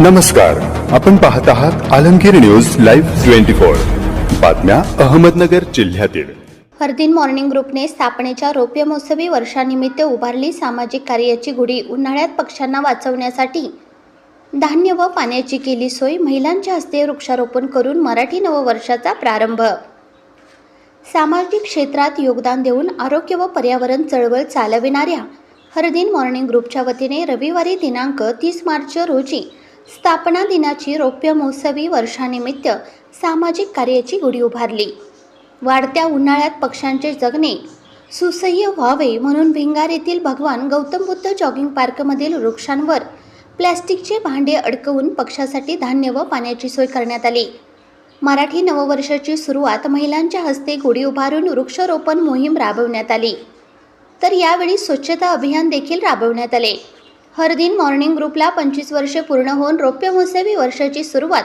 नमस्कार. आपण पाहत आहात Alamgir news live twenty four. बातम्या अहमदनगर जिल्ह्यातील. हरदिन मॉर्निंग ग्रुपने स्थापनेच्या रौप्य महोत्सवी वर्षानिमित्त उभारली सामाजिक कार्याची गुढी उन्हाळ्यात पक्ष्यांना वाचवण्यासाठी. धान्य व पाण्याची केली सोय महिलांच्या हस्ते वृक्षारोपण करून मराठी नववर्षाचा प्रारंभ. सामाजिक क्षेत्रात योगदान देऊन आरोग्य व पर्यावरण चळवळ चालविणाऱ्या हरदिन मॉर्निंग ग्रुपच्या वतीने रविवारी दिनांक तीस मार्च रोजी स्थापना दिनाची रौप्य महोत्सवी वर्षानिमित्त सामाजिक कार्याची गुढी उभारली. वाढत्या उन्हाळ्यात पक्ष्यांचे जगणे सुसह्य व्हावे म्हणून भिंगार येथील भगवान गौतम बुद्ध जॉगिंग पार्कमधील वृक्षांवर प्लॅस्टिकचे भांडे अडकवून पक्षासाठी धान्य व पाण्याची सोय करण्यात आली. मराठी नववर्षाची सुरुवात महिलांच्या हस्ते गुढी उभारून वृक्षारोपण मोहीम राबवण्यात आली. तर यावेळी स्वच्छता अभियान देखील राबवण्यात आले. हरदिन मॉर्निंग ग्रुपला पंचवीस वर्षे पूर्ण होऊन रौप्य महोत्सवी वर्षाची सुरुवात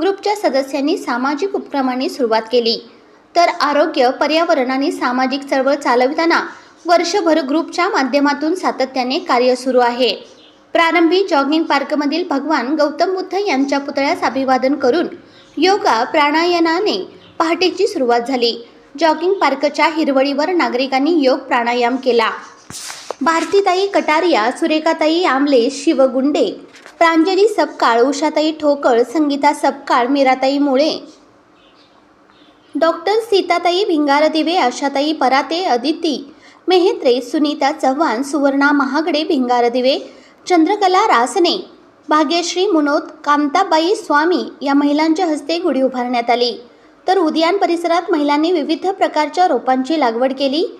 ग्रुपच्या सदस्यांनी सामाजिक उपक्रमांनी सुरुवात केली. तर आरोग्य पर्यावरण आणि सामाजिक चळवळ चालविताना वर्षभर ग्रुपच्या माध्यमातून सातत्याने कार्य सुरू आहे. प्रारंभी जॉगिंग पार्कमधील भगवान गौतम बुद्ध यांच्या पुतळ्यास अभिवादन करून योगा प्राणायामाने पहाटेची सुरुवात झाली. जॉगिंग पार्कच्या हिरवळीवर नागरिकांनी योग प्राणायाम केला. भारतीताई कटारिया सुरेखाताई आमले शिवगुंडे प्रांजली सपकाळ उषाताई ठोकळ संगीता सपकाळ मीराताई मुळे. डॉक्टर सीताताई भिंगारदिवे आशाताई पराते अदिती मेहेत्रे सुनीता चव्हाण सुवर्णा महागडे भिंगारदिवे चंद्रकला रासने भाग्यश्री मुनोद कांताबाई स्वामी या महिलांच्या हस्ते गुढी उभारण्यात आली. तर उद्यान परिसरात महिलांनी विविध प्रकारच्या रोपांची लागवड केली.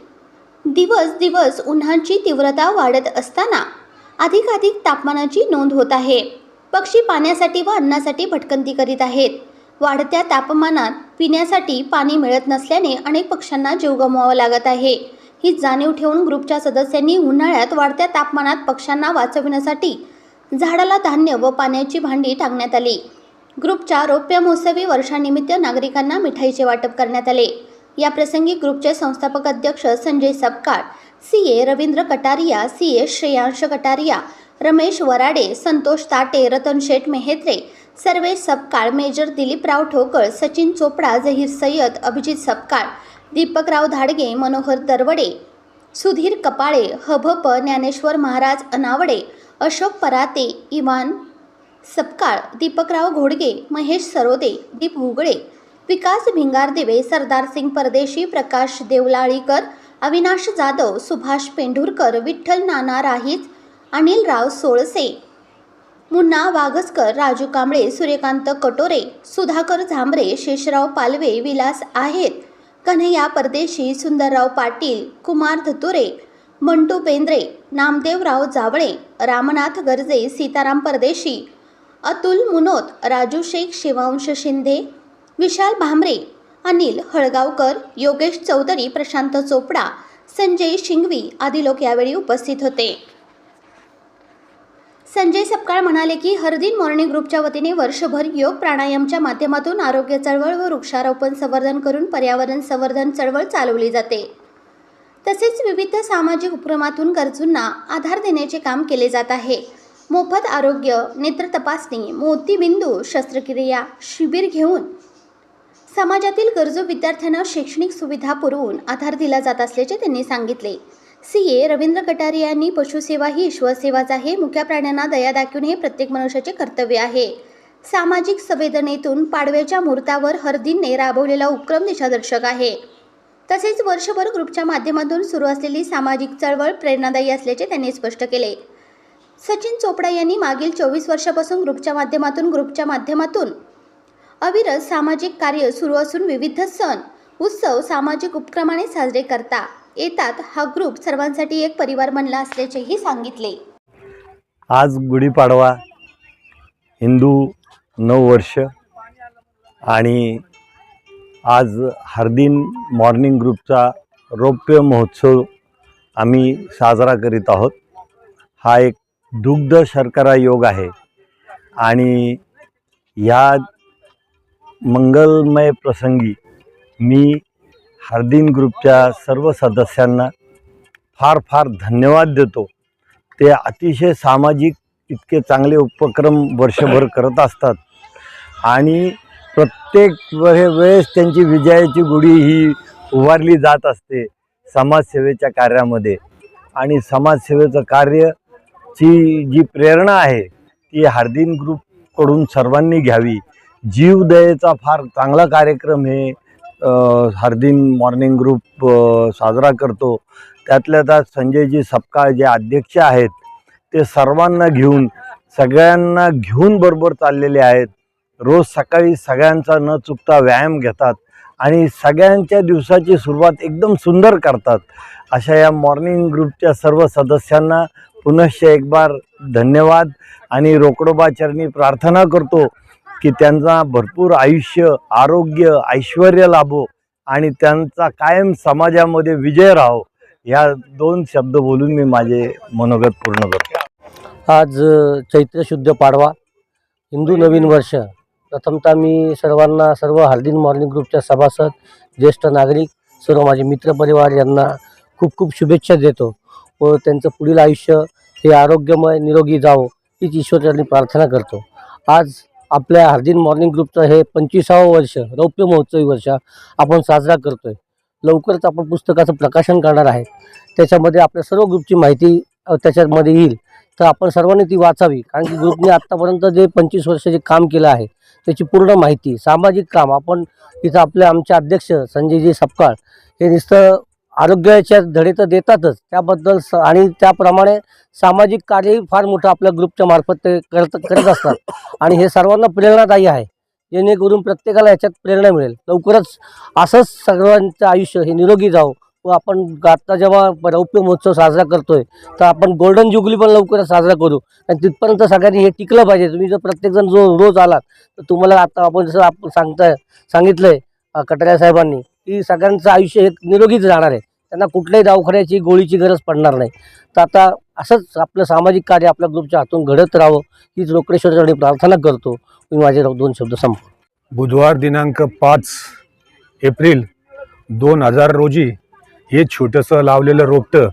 दिवस दिवस उन्हाची तीव्रता वाढत असताना अधिकाधिक तापमानाची नोंद होत आहे. पक्षी पाण्यासाठी व अन्नासाठी भटकंती करीत आहेत. वाढत्या तापमानात पिण्यासाठी पाणी मिळत नसल्याने अनेक पक्ष्यांना जीव गमवावा लागत आहे. ही जाणीव ठेवून ग्रुपच्या सदस्यांनी उन्हाळ्यात वाढत्या तापमानात पक्ष्यांना वाचविण्यासाठी झाडाला धान्य व पाण्याची भांडी टाकण्यात आली. ग्रुपच्या रौप्य महोत्सवी वर्षानिमित्त नागरिकांना मिठाईचे वाटप करण्यात आले. या प्रसंगी ग्रुपचे संस्थापक अध्यक्ष Sanjay Sapkal C A Ravindra Kataria C A Shreyansh Kataria Ramesh Warade Santosh Tate Ratan Sheth Mehetre Sarvesh Sapkal major Diliprao Thokal Sachin Chopda Zaheer Syed Abhijit Sapkal Deepakrao Dhadge Manohar Darwade Sudhir Kapale हभप Dnyaneshwar Maharaj Anawade Ashok Parate Ivan Sapkal Deepakrao घोडगे महेश सरोदे दीप घुगळे विकास भिंगारदिवे सरदार सिंग परदेशी प्रकाश देवलाळीकर अविनाश जाधव सुभाष पेंढुरकर विठ्ठल नाना राहीच अनिलराव सोळसे मुन्ना वाघसकर राजू कांबळे सूर्यकांत कटोरे सुधाकर झांबरे शेषराव पालवे विलास आहेत. कन्हैया परदेशी सुंदरराव पाटील कुमार धतुरे मंटू बेंद्रे नामदेवराव जावळे रामनाथ गर्जे सीताराम परदेशी अतुल मुनोत राजू शेख शिवांश शिंदे विशाल भामरे अनिल हळगावकर योगेश चौधरी प्रशांत चोपडा संजय शिंगवी आदी लोक यावेळी उपस्थित होते. संजय सपकाळ म्हणाले की हरदिन मॉर्निंग ग्रुपच्या वतीने वर्षभर योग प्राणायामच्या माध्यमातून आरोग्य चळवळ व वृक्षारोपण संवर्धन करून पर्यावरण संवर्धन चळवळ चालवली जाते. तसेच विविध सामाजिक उपक्रमातून गरजूंना आधार देण्याचे काम केले जात आहे. मोफत आरोग्य नेत्र तपासणी मोतीबिंदू शस्त्रक्रिया शिबिर घेऊन समाजातील गरजू विद्यार्थ्यांना शैक्षणिक सुविधा पुरवून आधार दिला जात असल्याचे त्यांनी सांगितले. सी ए रवींद्र कटारे यांनी पशुसेवा ही ईश्वरसेवाच आहे. मुख्या प्राण्यांना दया दाखवून हे प्रत्येक मनुष्याचे कर्तव्य आहे. सामाजिक संवेदनेतून पाडव्याच्या मुहूर्तावर हरदीनने राबवलेला उपक्रम दिशादर्शक आहे. तसेच वर्षभर ग्रुपच्या माध्यमातून सुरू असलेली सामाजिक चळवळ प्रेरणादायी असल्याचे त्यांनी स्पष्ट केले. सचिन चोपडा यांनी मागील चोवीस वर्षापासून ग्रुपच्या माध्यमातून ग्रुपच्या माध्यमातून अविरत सामाजिक कार्य सुरू असून विविध सण उत्सव सामाजिक उपक्रमाने साजरे करता येतात. हा ग्रुप सर्वांसाठी एक परिवार बनला असल्याचेही सांगितले. आज गुढीपाडवा हिंदू नऊ वर्ष आणि आज हरदिन मॉर्निंग ग्रुपचा रौप्य महोत्सव आम्ही साजरा करीत आहोत. हा एक दुग्ध शर्करा योग आहे आणि ह्या मंगलमय प्रसंगी मी हार्दिन ग्रुपच्या सर्व सदस्यांना फार फार धन्यवाद देतो. ते अतिशय सामाजिक इतके चांगले उपक्रम वर्षभर करत असतात. आणि प्रत्येक वे वेळेस त्यांची विजयाची गुढी ही उभारली जात असते समाजसेवेच्या कार्यामध्ये. आणि समाजसेवेचं कार्यची जी प्रेरणा आहे ती हार्दिन ग्रुपकडून सर्वांनी घ्यावी. जीवदयेचा फार चांगला कार्यक्रम हे हरदिन मॉर्निंग ग्रुप साजरा करतो. त्यातल्या त्यात संजयजी सपकाळ जे अध्यक्ष आहेत ते सर्वांना घेऊन सगळ्यांना घेऊन बरोबर चाललेले आहेत. रोज सकाळी सगळ्यांचा न चुकता व्यायाम घेतात आणि सगळ्यांच्या दिवसाची सुरुवात एकदम सुंदर करतात. अशा या मॉर्निंग ग्रुपच्या सर्व सदस्यांना पुनश्च एक बार धन्यवाद आणि रोकडोबाचरणी प्रार्थना करतो. की त्यांचा भरपूर आयुष्य आरोग्य ऐश्वर लाभो आणि त्यांचा कायम समाजामध्ये विजय राहो ह्या दोन शब्द बोलून मी माझे मनोगत पूर्ण करतो. आज चैत्र शुद्ध पाडवा हिंदू नवीन वर्ष. प्रथमतः मी सर्वांना सर्व हार्दिन मॉर्निंग ग्रुपच्या सभासद ज्येष्ठ नागरिक सर्व माझे मित्रपरिवार यांना खूप खूप शुभेच्छा देतो व त्यांचं पुढील आयुष्य हे आरोग्यमय निरोगी जावो हीच ईश्वरांनी प्रार्थना करतो. आज आपल्या हार्दिन मॉर्निंग ग्रुपचं हे पंचवीसावं वर्ष रौप्य महोत्सवी वर्ष आपण साजरा करतोय. लवकरच आपण पुस्तकाचं प्रकाशन करणार आहे. त्याच्यामध्ये आपल्या सर्व ग्रुपची माहिती त्याच्यामध्ये येईल. तर आपण सर्वांनी ती वाचावी. कारण की ग्रुपने आत्तापर्यंत जे पंचवीस वर्ष जे काम केलं आहे त्याची पूर्ण माहिती सामाजिक काम आपण तिथं आपले आमचे अध्यक्ष संजयजी सपकाळ हे नुसतं आरोग्याच्या धडे तर देतातच. त्याबद्दल स आणि त्याप्रमाणे सामाजिक कार्यही फार मोठं आपल्या ग्रुपच्या मार्फत ते करत करत असतात. आणि हे सर्वांना प्रेरणादायी आहे. जेणेकरून प्रत्येकाला याच्यात प्रेरणा मिळेल. लवकरच असंच सर्वांचं आयुष्य हे निरोगी जावं व आपण आत्ता जेव्हा रौप्य महोत्सव साजरा करतोय तर आपण गोल्डन जुगली पण लवकरच साजरा करू. आणि तिथपर्यंत सगळ्यांनी हे टिकलं पाहिजे. तुम्ही जर प्रत्येकजण जो रोज आलात तर तुम्हाला आता आपण जसं आपण सांगताय सांगितलंय आहे कटारिया साहेबांनी की सगळ्यांचं आयुष्य हे निरोगीच राहणार आहे. त्यांना कुठल्याही दवाखान्याची गोळीची गरज पडणार नाही. तर आता असंच आपलं सामाजिक कार्य आपल्या ग्रुपच्या हातून घडत राहावं हीच रोकडेश्वरसाठी प्रार्थना करतो. मी माझे दोन शब्द संप बुधवार दिनांक पाच एप्रिल दोन हजार रोजी हे छोटंसं लावलेलं रोपटं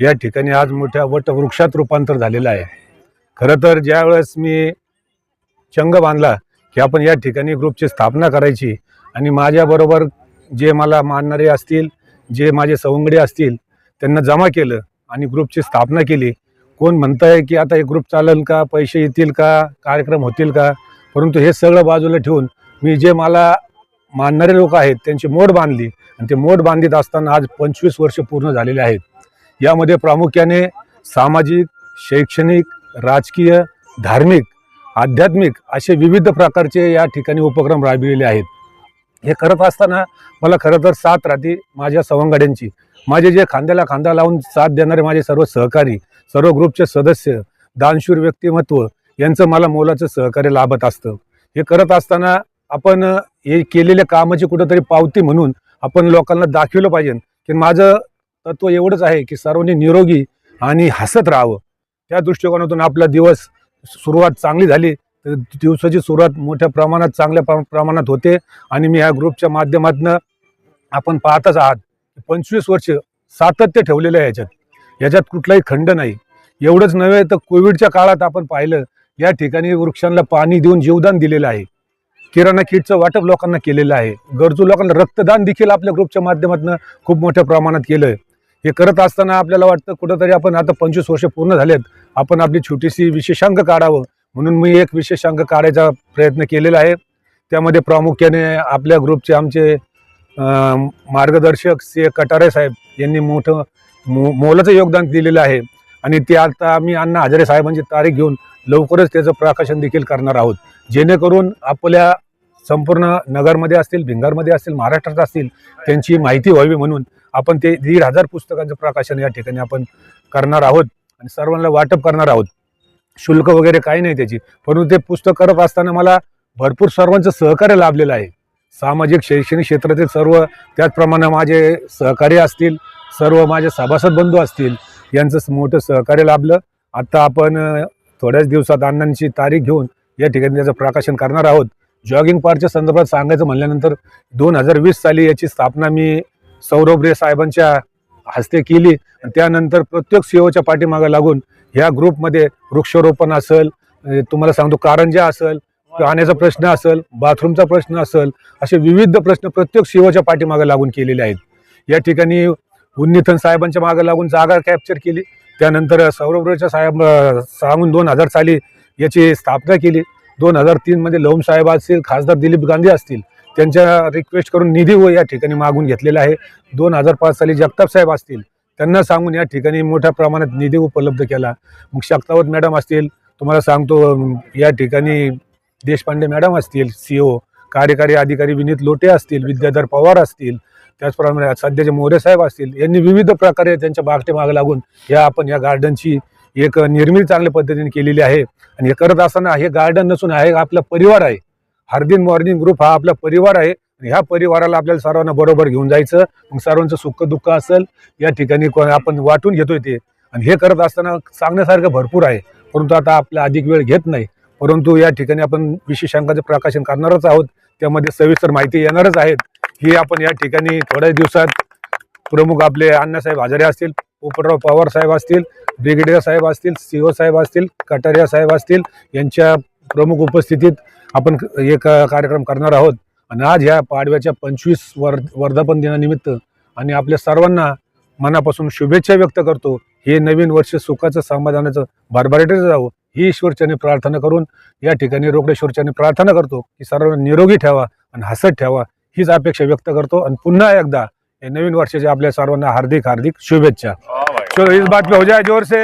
या ठिकाणी आज मोठ्या वटवृक्षात रूपांतर झालेलं आहे. खरं तर ज्यावेळेस मी चंग बांधला की आपण या ठिकाणी ग्रुपची स्थापना करायची आणि माझ्याबरोबर जे मला मानणारे असतील जे माझे सवंगडे असतील त्यांना जमा केलं आणि ग्रुपची स्थापना केली. कोण म्हणताय की आता हे ग्रुप चालेल का पैसे येतील का कार्यक्रम होतील का? परंतु हे सगळं बाजूला ठेवून मी जे मला मानणारे लोक आहेत त्यांची मोड बांधली आणि ते मोड बांधित असताना आज पंचवीस वर्ष पूर्ण झालेले आहेत. यामध्ये प्रामुख्याने सामाजिक शैक्षणिक राजकीय धार्मिक आध्यात्मिक असे विविध प्रकारचे या ठिकाणी उपक्रम राबविलेले आहेत. हे करत असताना मला खरं तर साथ राहते माझ्या सवंगड्यांची. माझे जे खांद्याला खांदा लावून साथ देणारे माझे सर्व सहकारी सर्व ग्रुपचे सदस्य दानशूर व्यक्तिमत्व यांचं मला मोलाचं सहकार्य लाभत असतं. हे करत असताना आपण हे केलेल्या कामाची कुठंतरी पावती म्हणून आपण लोकांना दाखवलं पाहिजे. की माझं तत्व एवढंच आहे की सर्वांनी निरोगी आणि हसत राहावं. त्या दृष्टिकोनातून आपला दिवस सुरुवात चांगली झाली. दिवसाची सुरुवात मोठ्या प्रमाणात चांगल्या प्र- प्रमाणात होते. आणि मी ह्या ग्रुपच्या माध्यमातून आपण पाहतच आहात पंचवीस वर्ष सातत्य ठेवलेलं आहे याच्यात. याच्यात कुठलाही खंड नाही. एवढंच नव्हे तर कोविडच्या काळात आपण पाहिलं या ठिकाणी वृक्षांना पाणी देऊन जीवदान दिलेलं आहे. किराणा किटचं वाटप लोकांना केलेलं आहे. गरजू लोकांना रक्तदान देखील आपल्या ग्रुपच्या माध्यमातून खूप मोठ्या प्रमाणात केलं आहे हे करत असताना आपल्याला वाटतं कुठंतरी आपण आता पंचवीस वर्ष पूर्ण झालेत. आपण आपली छोटीशी विशेषांक काढावं. म्हणून मी एक विशेष अंक काढायचा प्रयत्न केलेला आहे. त्यामध्ये प्रामुख्याने आपल्या ग्रुपचे आमचे मार्गदर्शक सी. कटारे साहेब यांनी मोठं मो मोलाचं योगदान दिलेलं आहे. आणि ते आता आम्ही अण्णा हजारे साहेबांची तारीख घेऊन लवकरच त्याचं प्रकाशन देखील करणार आहोत. जेणेकरून आपल्या संपूर्ण नगरमध्ये असतील भिंगारमध्ये असतील महाराष्ट्रात असतील त्यांची माहिती व्हावी म्हणून आपण ते दीड हजार पुस्तकांचं प्रकाशन या ठिकाणी आपण करणार आहोत. आणि सर्वांना वाटप करणार आहोत. शुल्क वगैरे काही नाही त्याची. परंतु ते पुस्तक करत असताना मला भरपूर सर्वांचं सहकार्य लाभलेलं आहे. सामाजिक शैक्षणिक क्षेत्रातील सर्व त्याचप्रमाणे माझे सहकारी असतील सर्व माझे सभासद बंधू असतील यांचं मोठं सहकार्य लाभलं. आता आपण थोड्याच दिवसात अण्णांची तारीख घेऊन या ठिकाणी त्याचं प्रकाशन करणार आहोत. जॉगिंग पार्कच्या संदर्भात सांगायचं म्हणल्यानंतर दोन हजार वीस साली याची स्थापना मी सौरभ रे साहेबांच्या हस्ते केली. त्यानंतर प्रत्येक सीओच्या पाठीमागं लागून ह्या ग्रुपमध्ये वृक्षारोपण असेल तुम्हाला सांगतो कारंजा असेल पाण्याचा प्रश्न असेल बाथरूमचा प्रश्न असेल असे विविध प्रश्न प्रत्येक शिवाच्या पाठीमागे लागून केलेले आहेत. या ठिकाणी उन्नीथन साहेबांच्या मागे लागून जागा कॅप्चर केली. त्यानंतर सौरभच्या साहेब सांगून दोन हजार साली याची स्थापना केली. दोन हजार तीनमध्ये लवम साहेब असतील खासदार दिलीप गांधी असतील त्यांच्या रिक्वेस्ट करून निधी व या ठिकाणी मागून घेतलेला आहे. दोन हजार पाच साली जगताप साहेब असतील त्यांना सांगून या ठिकाणी मोठ्या प्रमाणात निधी उपलब्ध केला. मग शक्तावत मॅडम असतील तुम्हाला सांगतो या ठिकाणी देशपांडे मॅडम असतील सी ओ कार्यकारी अधिकारी विनीत लोटे असतील विद्याधर पवार असतील त्याचप्रमाणे सध्याचे मोरे साहेब असतील यांनी विविध प्रकारे त्यांच्या बागटे मागे लागून या आपण या गार्डनची एक निर्मिती चांगल्या पद्धतीने केलेली आहे. आणि हे करत असताना हे गार्डन नसून आहे आपला परिवार आहे. हरदिन मॉर्निंग ग्रुप हा आपला परिवार आहे. आणि ह्या परिवाराला आपल्याला सर्वांना बरोबर घेऊन जायचं. मग सर्वांचं सुख दुःख असेल या ठिकाणी आपण वाटून घेतोय ते. आणि हे करत असताना सांगण्यासारखं भरपूर आहे. परंतु आता आपला अधिक वेळ घेत नाही. परंतु या ठिकाणी आपण विशेषांकाचं प्रकाशन करणारच आहोत. त्यामध्ये सविस्तर माहिती येणारच आहेत. ही आपण या ठिकाणी थोड्या दिवसात प्रमुख आपले अण्णासाहेब हजारे असतील पोपटराव पवार साहेब असतील ब्रिगेडियर साहेब असतील सीओ साहेब असतील कटारिया साहेब असतील यांच्या प्रमुख उपस्थितीत आपण एक कार्यक्रम करणार आहोत. आणि आज ह्या पाडव्याच्या पंचवीस वर वर्धापन दिनानिमित्त आणि आपल्या सर्वांना मनापासून शुभेच्छा व्यक्त करतो. हे नवीन वर्ष सुखाचं समाधानाचं भरभराटीचं जावं. ही ईश्वरच्याने प्रार्थना करून या ठिकाणी रोकडेश्वरच्याने प्रार्थना करतो की सर्वांना निरोगी ठेवा आणि हसत ठेवा. हीच अपेक्षा व्यक्त करतो आणि पुन्हा एकदा या नवीन वर्षाच्या आपल्या सर्वांना हार्दिक हार्दिक शुभेच्छा. चलो इस बात पे हो जाए जोर से